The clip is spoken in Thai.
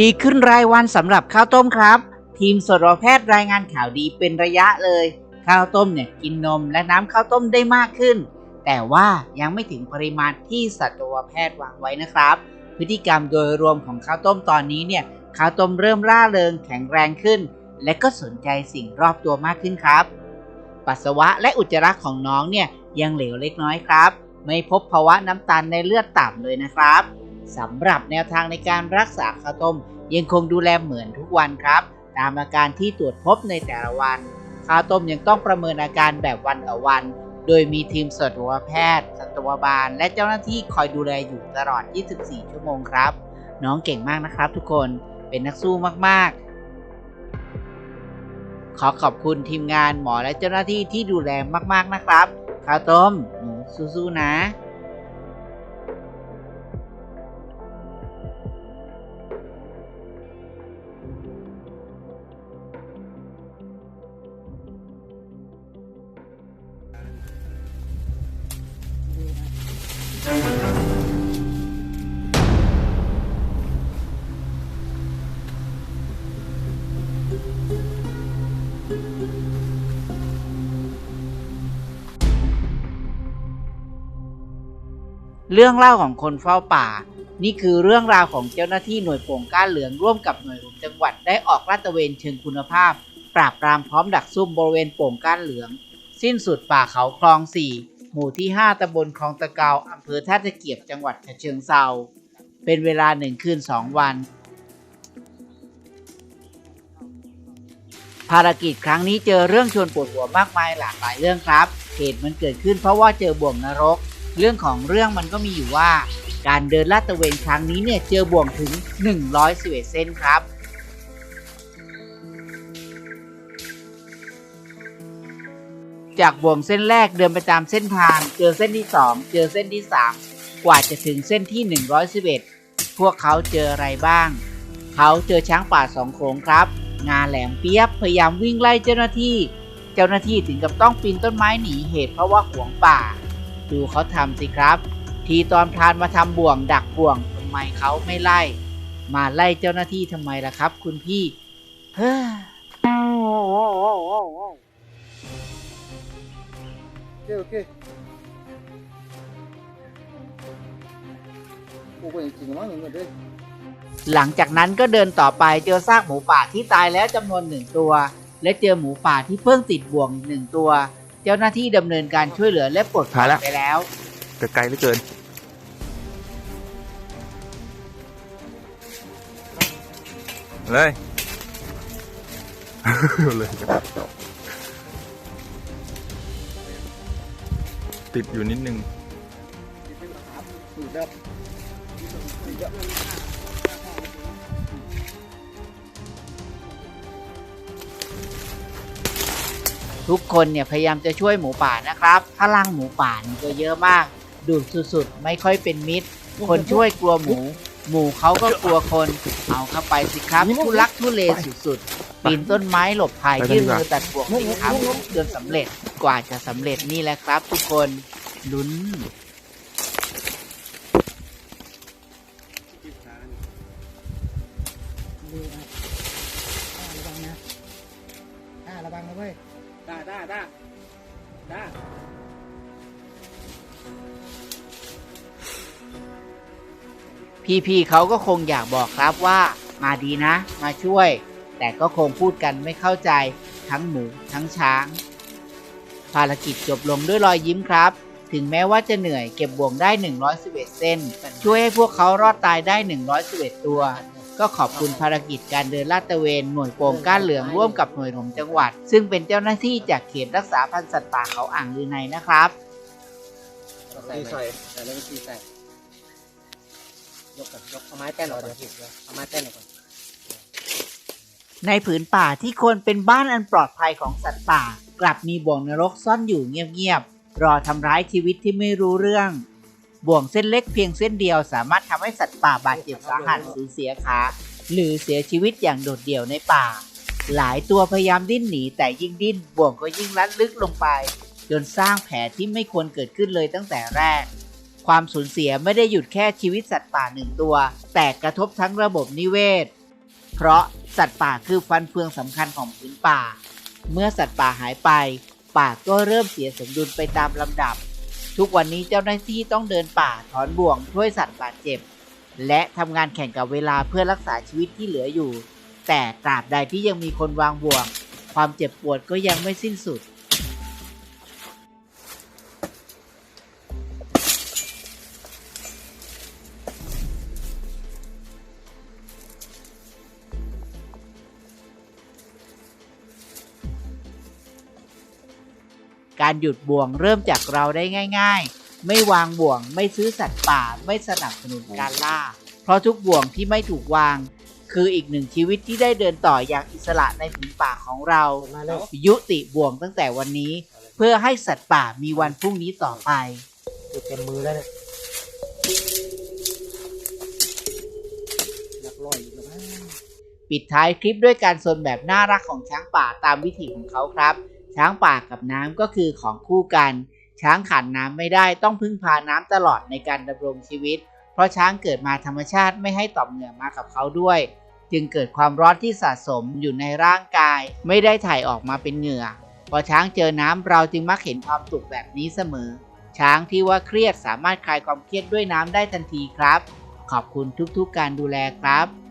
ดีขึ้นรายวันสำหรับข้าวต้มครับ ทีมสัตวแพทย์รายงานข่าวดีเป็นระยะเลย ข้าวต้มเนี่ยกินนมและน้ำข้าวต้มได้มากขึ้น แต่ว่ายังไม่ถึงปริมาณที่สัตวแพทย์วางไว้นะครับ พฤติกรรมโดยรวมของข้าวต้มตอนนี้เนี่ยข้าวต้มเริ่มร่าเริงแข็งแรงขึ้น และก็สนใจสิ่งรอบตัวมากขึ้นครับ ปัสสาวะและอุจจาระของน้องเนี่ยยังเหลวเล็กน้อยครับ ไม่พบภาวะน้ำตาลในเลือดต่ำเลยนะครับ สำหรับแนวทางในการรักษาข้าวต้ม ยังคงดูแลเหมือนทุกวันครับ ตามอาการที่ตรวจพบในแต่ละวัน ข้าวต้มยังต้องประเมินอาการแบบวันต่อวัน โดยมีทีมสัตวแพทย์สัตวบาล และเจ้าหน้าที่คอยดูแลอยู่ตลอด 24 ชั่วโมงครับ น้องเก่งมากนะครับ ทุกคนเป็นนักสู้มากๆขอขอบคุณทีมงานหมอและเจ้าหน้าที่ที่ดูแลมากๆนะครับ ข้าวต้มหนูสู้ๆนะ เรื่องเล่าของคนเฝ้าป่า นี่คือเรื่องราวของเจ้าหน้าที่หน่วยโป่งก้านเหลืองร่วมกับหน่วยรวมจังหวัดได้ออกลาดตระเวนเชิงคุณภาพ ปราบปรามพร้อมดักซุ่มบริเวณโป่งก้านเหลือง สิ้นสุดป่าเขาคลอง 4 หมู่ที่ 5ตำบลคลองตะเกาอำเภอท่าตะเกียบจังหวัดฉะเชิงเซาเป็นเวลาหนึ่งคืนสองวัน ภารกิจครั้งนี้เจอเรื่องชวนปวดหัวมากมายหลากหลายเรื่องครับ เหตุมันเกิดขึ้นเพราะว่าเจอบ่วงนรก เรื่องของเรื่องมันก็มีอยู่ว่า การเดินลาดตระเวนครั้งนี้เนี่ยเจอบ่วงถึง 111เส้นครับ จากบ่วงเส้นแรกเดินไปตามเส้นทาง เจอเส้นที่ 2 เจอเส้นที่ 3 กว่าจะถึงเส้นที่ 111 พวกเขาเจออะไรบ้าง เขาเจอช้างป่าสองโขงครับ งานแหลมเปียบพยายามวิ่งไล่เจ้าหน้าที่ เจ้าหน้าที่ถึงกับต้องปีนต้นไม้หนีเหตุเพราะว่าห่วงป่า ดูเขาทำสิครับ ทีตอนพรานมาทำบ่วงดักบ่วงทำไมเขาไม่ไล่ มาไล่เจ้าหน้าที่ทำไมล่ะครับ คุณพี่ เฮ้อโอเคโอเคโอ้โหจริงมั้งเนี่ยเด้ หลังจากนั้นก็เดินต่อไปเจอซากหมูป่าที่ตายแล้วจำนวนหนึ่งตัว และเจอหมูป่าที่เพิ่งติดบ่วงหนึ่งตัว เจ้าหน้าที่ดำเนินการช่วยเหลือและปลดปล่อยหายแล้วไปแล้ว แต่ไกลเหลือเกิน เลย เลย ติดอยู่นิดนึง둘다 ทุกคนเนี่ยพยายามจะช่วยหมูป่านะครับพลังหมูป่านี่ก็เยอะมาก ดูดสุดๆ ไม่ค่อยเป็นมิตร คนช่วยกลัวหมู หมูเขาก็กลัวคน เอาเข้าไปสิครับทุลักทุเลสุดๆ ปีนต้นไม้หลบภัยไปกันดียื่นกว่ามือตัดบวกสิครับจนสำเร็จกว่าจะสำเร็จนี่แหละครับ ทุกคนลุ้น พี่ๆเขาก็คงอยากบอกครับว่ามาดีนะ มาช่วย แต่ก็คงพูดกันไม่เข้าใจทั้งหมูทั้งช้าง ภารกิจจบลงด้วยรอยยิ้มครับ ถึงแม้ว่าจะเหนื่อยเก็บบ่วงได้ 111 เส้น ช่วยให้พวกเขารอดตายได้ 111 ตัว ก็ขอบคุณภารกิจการเดินลาดตระเวนหน่วยโป่งก้านเหลืองร่วมกับหน่วยหลวงจังหวัด ซึ่งเป็นเจ้าหน้าที่จากเขตรักษาพันธุ์สัตว์ป่าเขาอ่างลือในนะครับตีใส่ใส่แล้วก็ตีใส่ ยกกับยกเอาไม้แต้นออกก่อนเอาไม้แต้นออกก่อนในผืนป่าที่ควรเป็นบ้านอันปลอดภัยของสัตว์ป่า กลับมีบ่วงนรกซ่อนอยู่เงียบๆรอทำร้ายชีวิตที่ไม่รู้เรื่อง บ่วงเส้นเล็กเพียงเส้นเดียวสามารถทำให้สัตว์ป่าบาดเจ็บสาหัสสูญเสียขาหรือเสียชีวิตอย่างโดดเดี่ยวในป่า หลายตัวพยายามดิ้นหนีแต่ยิ่งดิ้นบ่วงก็ยิ่งลัดลึกลงไป จนสร้างแผลที่ไม่ควรเกิดขึ้นเลยตั้งแต่แรก ความสูญเสียไม่ได้หยุดแค่ชีวิตสัตว์ป่าหนึ่งตัว แต่กระทบทั้งระบบนิเวศ เพราะสัตว์ป่าคือฟันเฟืองสำคัญของพื้นป่า เมื่อสัตว์ป่าหายไป ป่าก็เริ่มเสียสมดุลไปตามลำดับ ทุกวันนี้เจ้าหน้าที่ต้องเดินป่าถอนบ่วงช่วยสัตว์บาดเจ็บ และทำงานแข่งกับเวลาเพื่อรักษาชีวิตที่เหลืออยู่ แต่ตราบใดที่ยังมีคนวางบ่วง ความเจ็บปวดก็ยังไม่สิ้นสุด การหยุดบ่วงเริ่มจากเราได้ง่าย ๆ ไม่วางบ่วง ไม่ซื้อสัตว์ป่า ไม่สนับสนุนการล่า เพราะทุกบ่วงที่ไม่ถูกวาง คืออีกหนึ่งชีวิตที่ได้เดินต่ออย่างอิสระในผืนป่าของเรามาแล้วยุติบ่วงตั้งแต่วันนี้ เพื่อให้สัตว์ป่ามีวันพรุ่งนี้ต่อไปติดเต็มมือแล้วเนี่ยนักลอยอีกแล้วมั้งปิดท้ายคลิปด้วยการสนแบบน่ารักของช้างป่าตามวิถีของเขาครับ ช้างป่ากับน้ำก็คือของคู่กัน ช้างขาดน้ำไม่ได้ต้องพึ่งพาน้ำตลอดในการดำรงชีวิต เพราะช้างเกิดมาธรรมชาติไม่ให้ต่อมเหงื่อมากับเขาด้วย จึงเกิดความร้อนที่สะสมอยู่ในร่างกาย ไม่ได้ถ่ายออกมาเป็นเหงื่อ พอช้างเจอน้ำเราจึงมักเห็นความสุขแบบนี้เสมอ ช้างที่ว่าเครียดสามารถคลายความเครียดด้วยน้ำได้ทันทีครับ ขอบคุณทุกๆการดูแลครับ